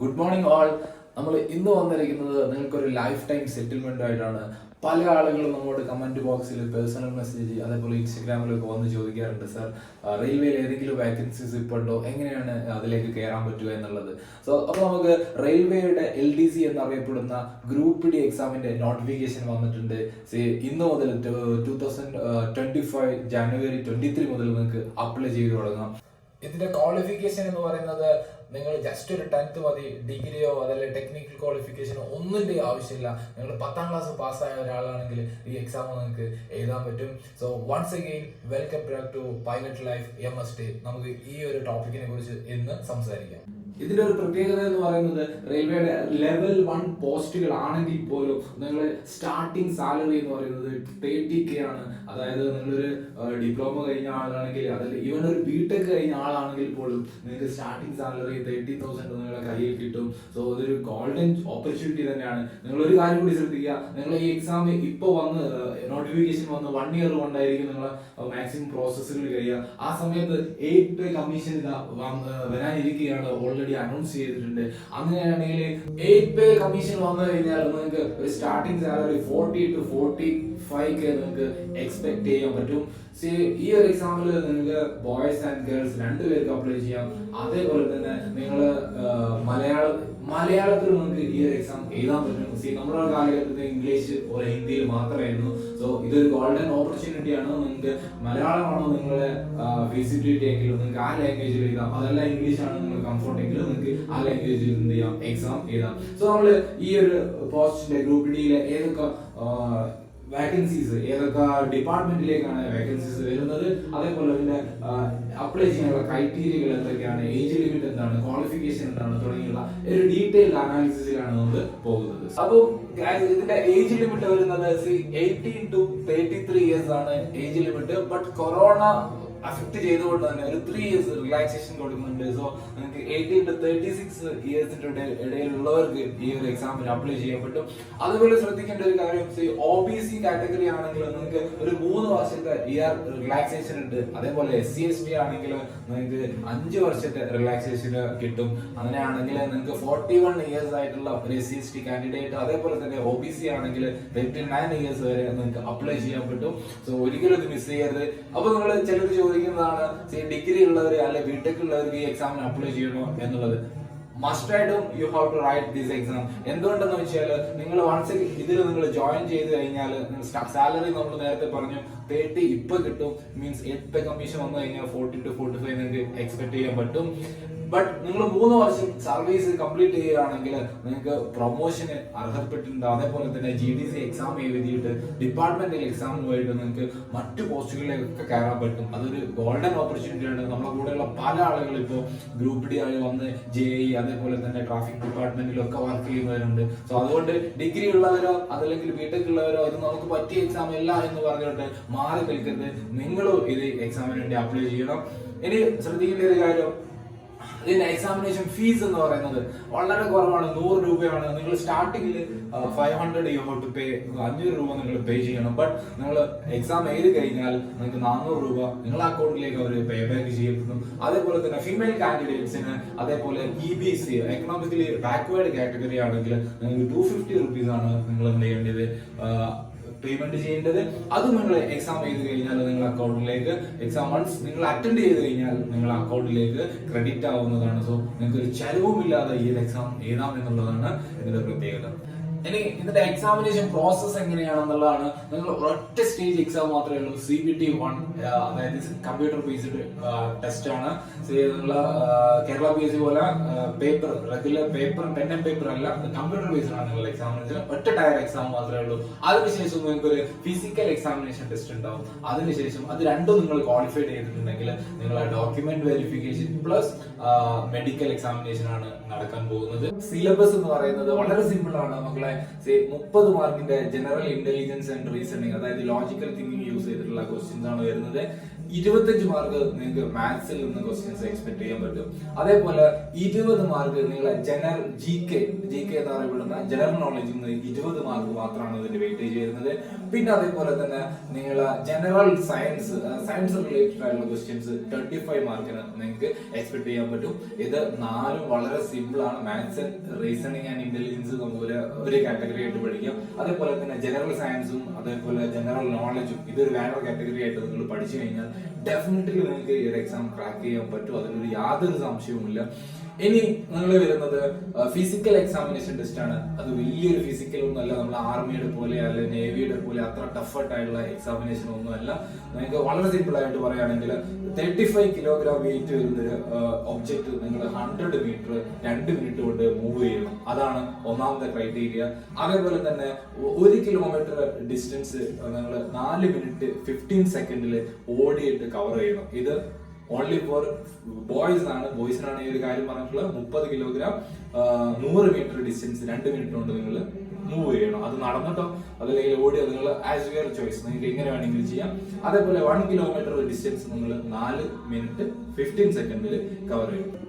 Good morning all നമ്മൾ ഇന്ന് വന്നിരിക്കുന്നത് നിങ്ങൾക്കൊരു ലൈഫ് ടൈം സെറ്റിൽമെന്റ് ആയിട്ടാണ്. പല ആളുകളും നമ്മോട് കമന്റ് ബോക്സിൽ പേഴ്സണൽ മെസ്സേജ് അതേപോലെ ഇൻസ്റ്റഗ്രാമിലൊക്കെ വന്ന് ചോദിക്കാറുണ്ട് സർ റെയിൽവേയിൽ ഏതെങ്കിലും വാക്കൻസീസ് ഇപ്പോൾ ഉണ്ടോ? എങ്ങനെയാണ് അതിലേക്ക് കയറാൻ പറ്റുക എന്നുള്ളത്? സോ അപ്പോൾ നമുക്ക് റെയിൽവേയുടെ എൽ ഡി സി എന്നറിയപ്പെടുന്ന ഗ്രൂപ്പ് ഡി എക്സാമിന്റെ നോട്ടിഫിക്കേഷൻ വന്നിട്ടുണ്ട്. ഇന്ന് മുതൽ two thousand twenty five January twenty three മുതൽ നിങ്ങൾക്ക് അപ്ലൈ ചെയ്ത് തുടങ്ങാം. ഇതിന്റെ ക്വാളിഫിക്കേഷൻ എന്ന് പറയുന്നത് നിങ്ങൾ ജസ്റ്റ് ഒരു ടെൻത്ത് മതി ഡിഗ്രിയോ അതല്ല ടെക്നിക്കൽ ക്വാളിഫിക്കേഷനോ ഒന്നിന്റെ ആവശ്യമില്ല. നിങ്ങൾ പത്താം ക്ലാസ് പാസ്സായ ഒരാളാണെങ്കിൽ ഈ എക്സാം നിങ്ങൾക്ക് എഴുതാൻ പറ്റും. So once again welcome back to pilot life M S T നമുക്ക് ഈ ഒരു ടോപ്പിക്കിനെ കുറിച്ച് ഇന്ന് സംസാരിക്കാം. ഇതിന്റെ ഒരു പ്രത്യേകത എന്ന് പറയുന്നത് റെയിൽവേയുടെ ലെവൽ വൺ പോസ്റ്റുകൾ ആണെങ്കിൽ പോലും നിങ്ങൾ സ്റ്റാർട്ടിംഗ് സാലറി എന്ന് പറയുന്നത് തേർട്ടി കെ ആണ്. അതായത് നിങ്ങളൊരു ഡിപ്ലോമ കഴിഞ്ഞ ആളാണെങ്കിൽ അതല്ല ഈവൻ ഒരു ബിടെക് കഴിഞ്ഞ ആളാണെങ്കിൽ പോലും നിങ്ങൾക്ക് സ്റ്റാർട്ടിംഗ് സാലറി തേർട്ടി തൗസൻഡ് നിങ്ങളുടെ കയ്യിൽ കിട്ടും. സോ അതൊരു ഗോൾഡൻ ഓപ്പർച്യൂണിറ്റി തന്നെയാണ്. നിങ്ങൾ ഒരു കാര്യം കൂടി ശ്രദ്ധിക്കുക. നിങ്ങൾ ഈ എക്സാം ഇപ്പോൾ വന്ന് നോട്ടിഫിക്കേഷൻ വന്ന് വൺ ഇയർ കൊണ്ടായിരിക്കും നിങ്ങൾ മാക്സിമം പ്രോസസ്സുകൾ കഴിയുക. ആ സമയത്ത് എയ്റ്റ് കമ്മീഷൻ ഇതാ വരാനിരിക്കുകയാണ്. ഓൾറെഡി അനൗൺസ് ചെയ്തിട്ടുണ്ട്. അങ്ങനെയാണെങ്കിൽ എയ്റ്റ് പേ കമ്മീഷൻ വന്നു കഴിഞ്ഞാൽ നിങ്ങൾക്ക് ഒരു starting salary forty to forty five K നിങ്ങൾക്ക് എക്സ്പെക്ട് ചെയ്യാൻ പറ്റും. See, ഈ ഒരു എക്സാമ്പിൾ നിങ്ങൾക്ക് ബോയ്സ് ആൻഡ് ഗേൾസ് രണ്ടുപേർക്ക് അപ്ലൈ ചെയ്യാം. അതേപോലെ തന്നെ നിങ്ങൾ മലയാള മലയാളത്തിൽ നിങ്ങൾക്ക് ഈ ഒരു എക്സാം എഴുതാൻ പറ്റും. സി നമ്മുടെ കാലഘട്ടത്തിൽ ഇംഗ്ലീഷ് ഒരു ഹിന്ദിയിൽ മാത്രമായിരുന്നു. സോ ഇതൊരു ഗോൾഡൻ ഓപ്പർച്യൂണിറ്റി ആണ്. നിങ്ങൾക്ക് മലയാളമാണോ നിങ്ങളുടെ ഫീസിബിലിറ്റി എങ്കിലും നിങ്ങൾക്ക് ആ ലാംഗ്വേജിൽ എഴുതാം. അതല്ല ഇംഗ്ലീഷ് ആണ് നിങ്ങൾ കംഫർട്ട് എങ്കിലും നിങ്ങൾക്ക് ആ ലാംഗ്വേജിൽ എന്ത് ചെയ്യാം? എക്സാം എഴുതാം. സോ നമ്മൾ ഈ ഒരു പോസ്റ്റിലെ ഗ്രൂപ്പ് ഡിയിലെ ഏതൊക്കെ വാക്കൻസീസ് ഏതൊക്കെ ഡിപ്പാർട്ട്മെന്റിലേക്കാണ് വാക്കൻസീസ് വരുന്നത്? അതേപോലെ തന്നെ അപ്ലൈ ചെയ്യാനുള്ള ക്രൈറ്റീരിയകൾ എന്തൊക്കെയാണ്? ഏജ് ലിമിറ്റ് എന്താണ്? ക്വാളിഫിക്കേഷൻ എന്താണ്? തുടങ്ങിയുള്ള ഒരു ഡീറ്റെയിൽഡ് അനാലിസിസിലാണ് നമ്മൾ പോകുന്നത്. അപ്പോൾ ഇതിന്റെ ഏജ് ലിമിറ്റ് വരുന്നത് eighteen to thirty three years ആണ് age limit but corona affect ചെയ്തുകൊണ്ട് തന്നെ ഒരു ത്രീ ഇയേഴ്സ് റിലാക്സേഷൻ കൊടുക്കുന്നുണ്ട് സോ നിങ്ങൾക്ക് എയ്റ്റീൻ ടു തേർട്ടി സിക്സ് ഇയേഴ്സിന്റെ ഇടയിലുള്ളവർക്ക് ഈ ഒരു എക്സാമിന് അപ്ലൈ ചെയ്യാൻ പറ്റും അതുപോലെ ശ്രദ്ധിക്കേണ്ട ഒരു കാര്യം ഒ ബി സി കാറ്റഗറി ആണെങ്കിൽ നിങ്ങൾക്ക് ഒരു മൂന്ന് വർഷത്തെ ഇയർ റിലാക്സേഷൻ ഉണ്ട്. അതേപോലെ എസ് സി എസ് ടി ആണെങ്കിൽ നിങ്ങൾക്ക് അഞ്ച് വർഷത്തെ റിലാക്സേഷൻ കിട്ടും. അങ്ങനെയാണെങ്കിൽ നിങ്ങൾക്ക് ഫോർട്ടി വൺ ഇയേഴ്സ് ആയിട്ടുള്ള ഒരു S C S T candidate അതേപോലെ തന്നെ ഒ ബി സി ആണെങ്കിൽ തേർട്ടി നയൻ ഇയേഴ്സ് വരെ നിങ്ങൾക്ക് അപ്ലൈ ചെയ്യാൻ പറ്റും. സോ ഒരിക്കലും ഇത് മിസ് ചെയ്യരുത്. അപ്പൊ നിങ്ങൾ ചിലർ ചോദിക്കുന്നതാണ് ഡിഗ്രി ഉള്ളവർ അല്ലെ ബിടെക് ഉള്ളവർക്ക് ഈ എക്സാമിന് അപ്ലൈ ചെയ്യണോ എന്നുള്ളത്. മസ്റ്റ് ആയിട്ടും you have to write this exam എന്തുകൊണ്ടെന്ന് വെച്ചാൽ നിങ്ങൾ വൺസ് ഇതിൽ നിങ്ങൾ ജോയിൻ ചെയ്ത് കഴിഞ്ഞാൽ സാലറി നമ്മൾ നേരത്തെ പറഞ്ഞു തേർട്ടി ഇപ്പൊ കിട്ടും മീൻസ് എട്ട് കമ്മീഷൻ വന്നു കഴിഞ്ഞാൽ ഫോർട്ടി ടു ഫോർട്ടി ഫൈവ് നിങ്ങൾക്ക് എക്സ്പെക്ട് ചെയ്യാൻ പറ്റും. ബട്ട് നിങ്ങൾ മൂന്ന് വർഷം സർവീസ് കംപ്ലീറ്റ് ചെയ്യുകയാണെങ്കിൽ നിങ്ങൾക്ക് പ്രൊമോഷന് അർഹപ്പെട്ടിട്ടുണ്ട്. അതേപോലെ തന്നെ ജി ഡി സി എക്സാം എഴുതിയിട്ട് ഡിപ്പാർട്ട്മെന്റൽ എക്സാമിനുമായിട്ട് നിങ്ങൾക്ക് മറ്റു പോസ്റ്റുകളിലേക്കൊക്കെ കയറാൻ പറ്റും. അതൊരു ഗോൾഡൻ ഓപ്പർച്യൂണിറ്റി ആണ്. കൂടെയുള്ള പല ആളുകൾ ഇപ്പോൾ ഗ്രൂപ്പ് ഡി ആയി വന്ന് ജെ ഇ അതേപോലെ തന്നെ ട്രാഫിക് ഡിപ്പാർട്ട്മെന്റിലൊക്കെ വർക്ക് ചെയ്യുന്നവരുണ്ട്. സോ അതുകൊണ്ട് ഡിഗ്രി ഉള്ളവരോ അതല്ലെങ്കിൽ ബിടെക് ഉള്ളവരോ ഇത് നമുക്ക് പറ്റിയ എക്സാം അല്ല എന്ന് പറഞ്ഞിട്ട് മാറി നിൽക്കരുത്. നിങ്ങളും ഇത് എക്സാമിന് വേണ്ടി അപ്ലൈ ചെയ്യണം. ഇനി ശ്രദ്ധിക്കേണ്ട ഒരു കാര്യം ഇതിന്റെ എക്സാമിനേഷൻ ഫീസ് എന്ന് പറയുന്നത് വളരെ കുറവാണ്. നൂറ് രൂപയാണ്. നിങ്ങൾ സ്റ്റാർട്ടിങ്ങിൽ five hundred you ought pay അഞ്ഞൂറ് രൂപ നിങ്ങൾ പേ ചെയ്യണം. ബട്ട് നിങ്ങൾ എക്സാം എഴുതി കഴിഞ്ഞാൽ നിങ്ങൾക്ക് നാനൂറ് രൂപ നിങ്ങളുടെ അക്കൗണ്ടിലേക്ക് അവർ പേ ബാക്ക് ചെയ്യപ്പെടും അതേപോലെ തന്നെ ഫീമെയിൽ കാൻഡിഡേറ്റ്സിന് അതേപോലെ E B C economically backward category ആണെങ്കിൽ നിങ്ങൾക്ക് ടു ഫിഫ്റ്റി റുപ്പീസ് ആണ് നിങ്ങൾ എന്ത് ചെയ്യേണ്ടത്? പേയ്മെന്റ് ചെയ്യേണ്ടത്. അതും നിങ്ങൾ എക്സാം ചെയ്ത് കഴിഞ്ഞാൽ നിങ്ങൾ അക്കൗണ്ടിലേക്ക് എക്സാം വൺസ് നിങ്ങൾ അറ്റൻഡ് ചെയ്ത് കഴിഞ്ഞാൽ നിങ്ങൾ അക്കൗണ്ടിലേക്ക് ക്രെഡിറ്റ് ആവുന്നതാണ്. സോ നിങ്ങൾക്ക് ഒരു ചെലവുമില്ലാതെ ഈ എക്സാം എഴുതാം എന്നുള്ളതാണ് ഇതിന്റെ പ്രത്യേകത. ഇനി ഇതിന്റെ എക്സാമിനേഷൻ പ്രോസസ് എങ്ങനെയാണെന്നുള്ളതാണ് നിങ്ങൾ ഒറ്റ സ്റ്റേജ് എക്സാം മാത്രമേ ഉള്ളൂ. സി ബി ടി വൺ അതായത് കമ്പ്യൂട്ടർ ബേസ്ഡ് ടെസ്റ്റ് ആണ്. കേരള പി എസ് സി പോലെ paper regular paper pen and paper അല്ല കമ്പ്യൂട്ടർ ബേസ്ഡ് ആണ് നിങ്ങളുടെ എക്സാമിനേഷൻ ഒറ്റ ടയർ എക്സാം മാത്രമേ ഉള്ളൂ. അതിനുശേഷം നിങ്ങൾക്ക് ഒരു ഫിസിക്കൽ എക്സാമിനേഷൻ ടെസ്റ്റ് ഉണ്ടാവും. അതിനുശേഷം അത് രണ്ടും നിങ്ങൾ ക്വാളിഫൈ ചെയ്തിട്ടുണ്ടെങ്കിൽ നിങ്ങളെ document verification plus medical examination ആണ് നടക്കാൻ പോകുന്നത്. സിലബസ് എന്ന് പറയുന്നത് വളരെ സിമ്പിൾ ആണ്. മക്കളെ മുപ്പത് മാർക്കിന്റെ ജനറൽ ഇന്റലിജൻസ് ആൻഡ് റീസണിങ് അതായത് ലോജിക്കൽ തിങ്കിങ് യൂസ് ചെയ്തിട്ടുള്ള ക്വസ്റ്റ്യൻസ് ആണ് വരുന്നത്. ഇരുപത്തഞ്ച് മാർക്ക് നിങ്ങൾക്ക് മാത്സിൽ നിന്ന് ക്വസ്റ്റ്യൻസ് എക്സ്പെക്ട് ചെയ്യാൻ പറ്റും. അതേപോലെ ഇരുപത് മാർക്ക് നിങ്ങളെ general G K G K എന്ന് അറിയപ്പെടുന്ന ജനറൽ നോളജിൽ നിന്ന് ഇരുപത് മാർക്ക് മാത്രമാണ് ഇതിന്റെ വെയിറ്റേജ് വരുന്നത്. പിന്നെ അതേപോലെ തന്നെ നിങ്ങളെ ജനറൽ സയൻസ് സയൻസ് റിലേറ്റഡ് ആയിട്ടുള്ള ക്വസ്റ്റ്യൻസ് ട്വന്റി ഫൈവ് മാർക്കിന് നിങ്ങൾക്ക് എക്സ്പെക്ട് ചെയ്യാൻ പറ്റും. ഇത് നാലും വളരെ സിമ്പിൾ ആണ്. മാത്സ് റീസണിങ് ആൻഡ് ഇന്റലിജൻസ് ഒരു ഒരു കാറ്റഗറി ആയിട്ട് പഠിക്കാം. അതേപോലെ തന്നെ ജനറൽ സയൻസും അതേപോലെ ജനറൽ നോളജും ഇതൊരു വേറെ കാറ്റഗറി ആയിട്ട് നിങ്ങൾ പഠിച്ചു കഴിഞ്ഞാൽ ഡെഫിനറ്റ്ലി നിങ്ങൾക്ക് ഈ ഒരു എക്സാം ക്രാക്ക് ചെയ്യാൻ പറ്റും. അതിനൊരു യാതൊരു സംശയവുമില്ല. ഇനി നിങ്ങൾ വരുന്നത് ഫിസിക്കൽ എക്സാമിനേഷൻ ടെസ്റ്റ് ആണ്. അത് വലിയൊരു ഫിസിക്കൽ ഒന്നും അല്ല. നമ്മൾ ആർമിയുടെ പോലെ അല്ലെ നേവിയുടെ പോലെ അത്ര ടഫർട്ട് ആയിട്ടുള്ള എക്സാമിനേഷൻ ഒന്നും അല്ല. നിങ്ങൾക്ക് വളരെ സിമ്പിൾ ആയിട്ട് പറയുകയാണെങ്കിൽ തേർട്ടി ഫൈവ് കിലോഗ്രാം വെയിറ്റ് വരുന്ന ഒരു ഒബ്ജക്റ്റ് നിങ്ങൾ ഹൺഡ്രഡ് മീറ്റർ രണ്ട് മിനിറ്റ് കൊണ്ട് മൂവ് ചെയ്യണം. അതാണ് ഒന്നാമത്തെ ക്രൈറ്റീരിയ അതേപോലെ തന്നെ ഒരു കിലോമീറ്റർ ഡിസ്റ്റൻസ് നിങ്ങൾ നാല് മിനിറ്റ് ഫിഫ്റ്റീൻ സെക്കൻഡിൽ ഓടിയിട്ട് കവർ ചെയ്യണം. ഇത് ഓൺലി ഫോർ ബോയ്സ് ആണ്. ബോയ്സിനാണ് ഈ ഒരു കാര്യം പറഞ്ഞിട്ടുള്ളത്. മുപ്പത് കിലോഗ്രാം നൂറ് മീറ്റർ ഡിസ്റ്റൻസ് രണ്ട് മിനിറ്റ് കൊണ്ട് നിങ്ങൾ മൂവ് ചെയ്യണം. അത് നടന്നിട്ടോ അതല്ലെങ്കിൽ ഓടിയോ നിങ്ങൾ ആസ് യുവർ ചോയ്സ് നിങ്ങൾക്ക് എങ്ങനെ വേണമെങ്കിലും ചെയ്യാം. അതേപോലെ വൺ കിലോമീറ്റർ ഡിസ്റ്റൻസ് നിങ്ങൾ നാല് മിനിറ്റ് ഫിഫ്റ്റീൻ സെക്കൻഡിൽ കവർ ചെയ്യണം.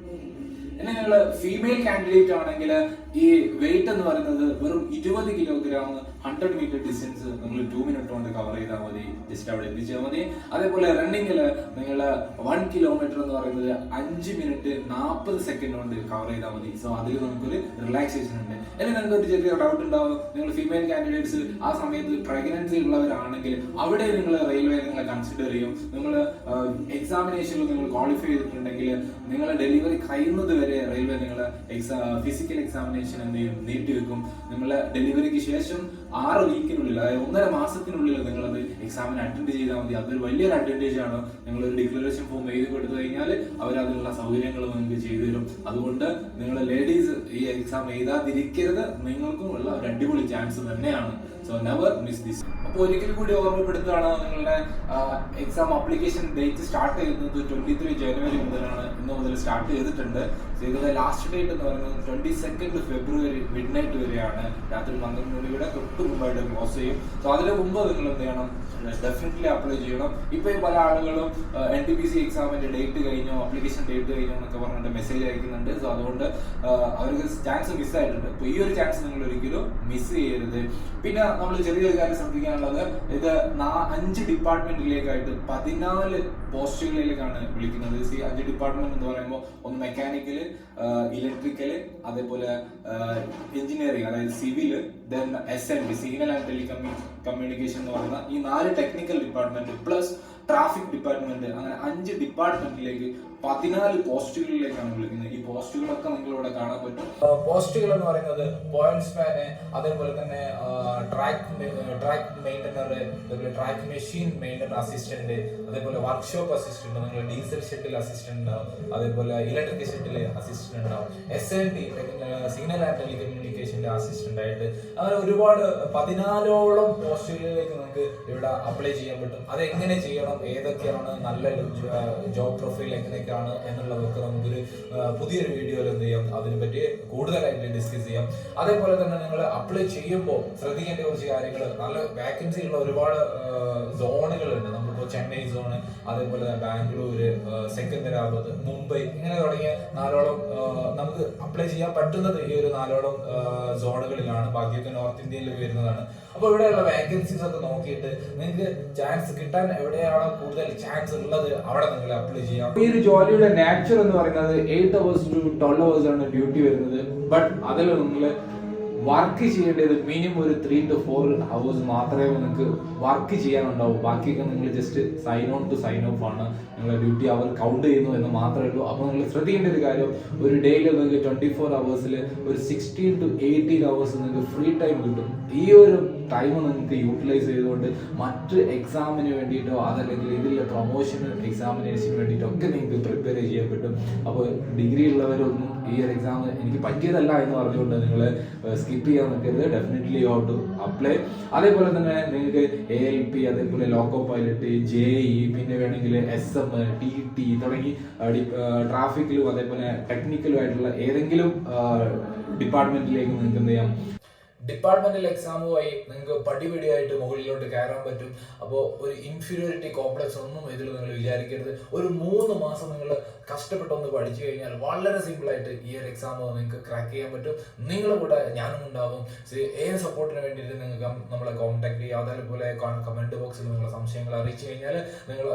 പിന്നെ നിങ്ങൾ ഫീമെയിൽ കാൻഡിഡേറ്റ് ആണെങ്കിൽ ഈ വെയിറ്റ് എന്ന് പറയുന്നത് വെറും ഇരുപത് കിലോഗ്രാം ഹൺഡ്രഡ് മീറ്റർ ഡിസ്റ്റൻസ് നിങ്ങൾ ടു മിനിറ്റ് കൊണ്ട് കവർ ചെയ്താൽ മതി. ജസ്റ്റ് അവിടെ എത്തിച്ചാൽ മതി. അതേപോലെ റണ്ണിങ്ങിൽ നിങ്ങൾ വൺ കിലോമീറ്റർ എന്ന് പറയുന്നത് അഞ്ച് മിനിറ്റ് നാൽപ്പത് സെക്കൻഡ് കൊണ്ട് കവർ ചെയ്താൽ മതി. സോ അതിൽ നമുക്കൊരു റിലാക്സേഷൻ ഉണ്ട്. അല്ലെങ്കിൽ നിങ്ങൾക്ക് ഒരു ചെറിയ ഡൗട്ട് ഉണ്ടാവും. നിങ്ങൾ ഫീമെയിൽ കാൻഡിഡേറ്റ്സ് ആ സമയത്ത് പ്രഗ്നൻസി ഉള്ളവരാണെങ്കിൽ അവിടെ നിങ്ങൾ റെയിൽവേ നിങ്ങളെ കൺസിഡർ ചെയ്യും. നിങ്ങൾ എക്സാമിനേഷനിൽ നിങ്ങൾ ക്വാളിഫൈ ചെയ്തിട്ടുണ്ടെങ്കിൽ നിങ്ങൾ ഡെലിവറി കഴിയുന്നത് വരെ റെയിൽവേ നിങ്ങൾ ഫിസിക്കൽ എക്സാമിനേഷൻ എന്ത് ചെയ്യും? നീട്ടിവെക്കും നിങ്ങളുടെ ഡെലിവറിക്ക് ശേഷം ആറ് വീക്കിനുള്ളിൽ അതായത് ഒന്നര മാസത്തിനുള്ളിൽ നിങ്ങളത് എക്സാമിന് അറ്റൻഡ് ചെയ്താൽ മതി. അതൊരു വലിയൊരു അഡ്വാന്റേജ് ആണ്. നിങ്ങൾ ഒരു ഡിക്ലറേഷൻ ഫോം എഴുതി കൊടുത്തു കഴിഞ്ഞാൽ അവർ അതിനുള്ള സൗകര്യങ്ങൾ നിങ്ങൾക്ക് ചെയ്തു തരും. അതുകൊണ്ട് നിങ്ങൾ ലേഡീസ് ഈ എക്സാം എഴുതാതിരിക്കരുത്. നിങ്ങൾക്കും ഉള്ള ഒരു അടിപൊളി ചാൻസ് തന്നെയാണ്. സോ നെവർ മിസ് ദിസ് അപ്പോൾ ഒരിക്കൽ കൂടി ഓർമ്മപ്പെടുത്തുകയാണ് നിങ്ങളുടെ എക്സാം അപ്ലിക്കേഷൻ ഡേറ്റ് സ്റ്റാർട്ട് ചെയ്യുന്നത് ട്വന്റി ത്രീ ജനുവരി മുതലാണ്. ഇന്ന് മുതൽ സ്റ്റാർട്ട് ചെയ്തിട്ടുണ്ട്. So ലാസ്റ്റ് ഡേറ്റ് എന്ന് പറയുന്നത് ട്വന്റി സെക്കൻഡ് ഫെബ്രുവരി നൈറ്റ് വരെയാണ് രാത്രി പന്ത്രണ്ട് മണിയുടെ തൊട്ട് മുമ്പായിട്ട് ക്ലോസ് ചെയ്യും. സോ അതിന് മുമ്പ് നിങ്ങൾ എന്ത് ചെയ്യണം? ഡെഫിനറ്റ്ലി അപ്ലൈ ചെയ്യണം. ഇപ്പൊ പല ആളുകളും എൻ ടി പി സി എക്സാമിന്റെ ഡേറ്റ് കഴിഞ്ഞോ അപ്ലിക്കേഷൻ ഡേറ്റ് കഴിഞ്ഞോ എന്നൊക്കെ പറഞ്ഞിട്ട് മെസ്സേജ് അയക്കുന്നുണ്ട്. സോ അതുകൊണ്ട് അവർക്ക് ചാൻസ് മിസ് ആയിട്ടുണ്ട്. അപ്പൊ ഈ ഒരു ചാൻസ് നിങ്ങൾ ഒരിക്കലും മിസ് ചെയ്യരുത്. പിന്നെ നമ്മൾ ചെറിയൊരു കാര്യം ശ്രദ്ധിക്കാനുള്ളത് ഇത് അഞ്ച് ഡിപ്പാർട്ട്മെന്റിലേക്കായിട്ട് പതിനാല് പോസ്റ്റുകളിലേക്കാണ് വിളിക്കുന്നത്. സി അഞ്ച് ഡിപ്പാർട്ട്മെന്റ് എന്ന് പറയുമ്പോൾ ഒന്ന് മെക്കാനിക്കൽ ഇലക്ട്രിക്കൽ അതേപോലെ എഞ്ചിനീയറിംഗ് അതായത് civil then S N B signal and telecom communication എന്ന് പറയുന്ന ഈ നാല് technical department plus traffic department അങ്ങനെ അഞ്ച് ഡിപ്പാർട്ട്മെന്റിലേക്ക് പതിനാല് പോസ്റ്റുകളിലേക്കാണ് വിളിക്കുന്നത്. ഈ പോസ്റ്റുകളൊക്കെ നിങ്ങൾ ഇവിടെ കാണാൻ പറ്റും. പോസ്റ്റുകൾ എന്ന് പറയുന്നത് പോയിന്റ്സ് മാന് അതേപോലെ തന്നെ ട്രാക്ക് ട്രാക്ക് മെയിന്റനർ അതേപോലെ ട്രാക്ക് മെഷീൻ മെയിന്റനർ അസിസ്റ്റന്റ് അതേപോലെ വർക്ക്ഷോപ്പ് അസിസ്റ്റന്റ് നിങ്ങൾ ഡീസൽ ഷെട്ടിൽ അസിസ്റ്റന്റ് ഉണ്ടാവും. അതേപോലെ ഇലക്ട്രിക് ഷെട്ടിൽ അസിസ്റ്റന്റ് ഉണ്ടാവും. S N T signal and ടെലികമ്മ്യൂണിക്കേഷന്റെ assistant ആയിട്ട് അങ്ങനെ ഒരുപാട് പതിനാലോളം പോസ്റ്റുകളിലേക്ക് നിങ്ങൾക്ക് ഇവിടെ അപ്ലൈ ചെയ്യാൻ പറ്റും. അത് എങ്ങനെ ചെയ്യണം ഏതൊക്കെയാണ് നല്ല ജോബ് പ്രൊഫൈൽ എങ്ങനെയൊക്കെയാണ് എന്നുള്ളതൊക്കെ നമുക്കൊരു പുതിയൊരു വീഡിയോയിൽ എന്ത് ചെയ്യാം? അതിനെപ്പറ്റി കൂടുതലായിട്ട് ഡിസ്കസ് ചെയ്യാം. അതേപോലെ തന്നെ നിങ്ങൾ അപ്ലൈ ചെയ്യുമ്പോൾ ശ്രദ്ധിക്കേണ്ട കുറച്ച് കാര്യങ്ങൾ നല്ല വാക്കൻസി ഉള്ള ഒരുപാട് സോണുകളുണ്ട് നമ്മളിപ്പോൾ ചെന്നൈ സോണ് അതേപോലെ ബാംഗ്ലൂര് സെക്കന്ദരാബാദ് മുംബൈ ഇങ്ങനെ തുടങ്ങിയ നാലോളം നമുക്ക് അപ്ലൈ ചെയ്യാൻ പറ്റുന്നത് ഈ ഒരു നാലോളം സോണുകളിലാണ് ബാക്കിയൊക്കെ നോർത്ത് ഇന്ത്യയിൽ വരുന്നതാണ്. അപ്പോൾ ഇവിടെയുള്ള വേക്കൻസീസ് ഒക്കെ നോക്കിയിട്ട് നിങ്ങൾക്ക് ചാൻസ് കിട്ടാൻ എവിടെയാണോ കൂടുതൽ ചാൻസ് ഉള്ളത്. അവിടെ നിങ്ങൾ അപ്ലൈ ചെയ്യാം. ഈ ഒരു ജോലിയുടെ നാച്ചർ എന്ന് പറയുന്നത് eight hours to twelve hours ആണ് ഡ്യൂട്ടി വരുന്നത്. ബട്ട് അതിൽ നിങ്ങൾ വർക്ക് ചെയ്യേണ്ടത് മിനിമം ഒരു ത്രീ ടു ഫോർ ഹവേഴ്സ് മാത്രമേ നിങ്ങൾക്ക് വർക്ക് ചെയ്യാനുണ്ടാവൂ. ബാക്കിയൊക്കെ നിങ്ങൾ just sign on to sign off ആണ്. നിങ്ങളുടെ ഡ്യൂട്ടി അവർ കൗണ്ട് ചെയ്യുന്നു എന്ന് മാത്രമേ ഉള്ളൂ. അപ്പോൾ നിങ്ങൾ ശ്രദ്ധിക്കേണ്ട ഒരു കാര്യം ഒരു ഡേയിൽ നിങ്ങൾക്ക് ട്വന്റി ഫോർ അവേഴ്സിൽ ഒരു സിക്സ്റ്റീൻ ടു എയ്റ്റീൻ അവേഴ്സ് നിങ്ങൾക്ക് ഫ്രീ ടൈം കിട്ടും. ഈ ഒരു ടൈം നിങ്ങൾക്ക് യൂട്ടിലൈസ് ചെയ്തുകൊണ്ട് മറ്റ് എക്സാമിന് വേണ്ടിയിട്ടോ അതല്ലെങ്കിൽ ഇതിലെ പ്രൊമോഷന് എക്സാമിനേഷന് വേണ്ടിയിട്ടോ ഒക്കെ നിങ്ങൾക്ക് പ്രിപ്പയർ ചെയ്യാൻ പറ്റും. അപ്പോൾ ഡിഗ്രി ഉള്ളവരൊന്നും ഈ ഒരു എക്സാം എനിക്ക് പറ്റിയതല്ല എന്ന് പറഞ്ഞുകൊണ്ട് നിങ്ങൾ സ്കിപ്പ് ചെയ്യാൻ നിൽക്കരുത്. ഡെഫിനറ്റ്ലി യു ടു അപ്ലൈ അതേപോലെ തന്നെ നിങ്ങൾക്ക് എ എൽ പി അതേപോലെ ലോക്കോ പൈലറ്റ് ജെ ഇ പിന്നെ വേണമെങ്കിൽ എസ് എം ടി ടി തുടങ്ങി ട്രാഫിക്കിലും അതേപോലെ ടെക്നിക്കലും ആയിട്ടുള്ള ഏതെങ്കിലും ഡിപ്പാർട്ട്മെന്റിലേക്ക് നിങ്ങൾക്ക് എന്ത് ചെയ്യാം? ഡിപ്പാർട്ട്മെന്റൽ എക്സാമുമായി നിങ്ങൾക്ക് പടിപടിയായിട്ട് മുകളിലോട്ട് കയറാൻ പറ്റും. അപ്പോൾ ഒരു ഇൻഫീരിയോറിറ്റി കോംപ്ലക്സ് ഒന്നും ഇതിൽ നിങ്ങൾ വിചാരിക്കരുത്. ഒരു മൂന്ന് മാസം നിങ്ങൾ കഷ്ടപ്പെട്ടൊന്ന് പഠിച്ചു കഴിഞ്ഞാൽ വളരെ സിമ്പിളായിട്ട് ഈ ഒരു എക്സാം നിങ്ങൾക്ക് ക്രാക്ക് ചെയ്യാൻ പറ്റും. നിങ്ങളുടെ കൂടെ ഞാനും ഉണ്ടാവും. So, ഏത് സപ്പോർട്ടിന് വേണ്ടിയിട്ട് നിങ്ങൾക്ക് നമ്മളെ കോൺടാക്ട് ചെയ്യുക അതേപോലെ കമന്റ് ബോക്സിൽ നിങ്ങളുടെ സംശയങ്ങൾ അറിയിച്ചു കഴിഞ്ഞാൽ നിങ്ങൾ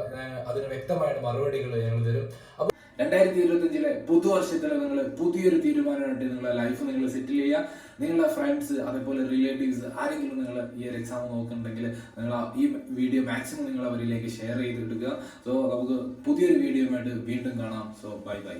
അതിന് വ്യക്തമായിട്ട് മറുപടികൾ ഞങ്ങൾ തരും. അപ്പോൾ രണ്ടായിരത്തി ഇരുപത്തഞ്ചിലെ പുതുവർഷത്തിൽ നിങ്ങൾ പുതിയൊരു തീരുമാനമായിട്ട് നിങ്ങളെ ലൈഫ് നിങ്ങൾ സെറ്റിൽ ചെയ്യുക. നിങ്ങളുടെ ഫ്രണ്ട്സ് അതേപോലെ റിലേറ്റീവ്സ് ആരെങ്കിലും നിങ്ങൾ ഈ ഒരു എക്സാം നോക്കുന്നുണ്ടെങ്കിൽ നിങ്ങൾ ഈ വീഡിയോ മാക്സിമം നിങ്ങൾ അവരിലേക്ക് ഷെയർ ചെയ്തിടുക സോ നമുക്ക് പുതിയൊരു വീഡിയോയുമായിട്ട് വീണ്ടും കാണാം. So bye bye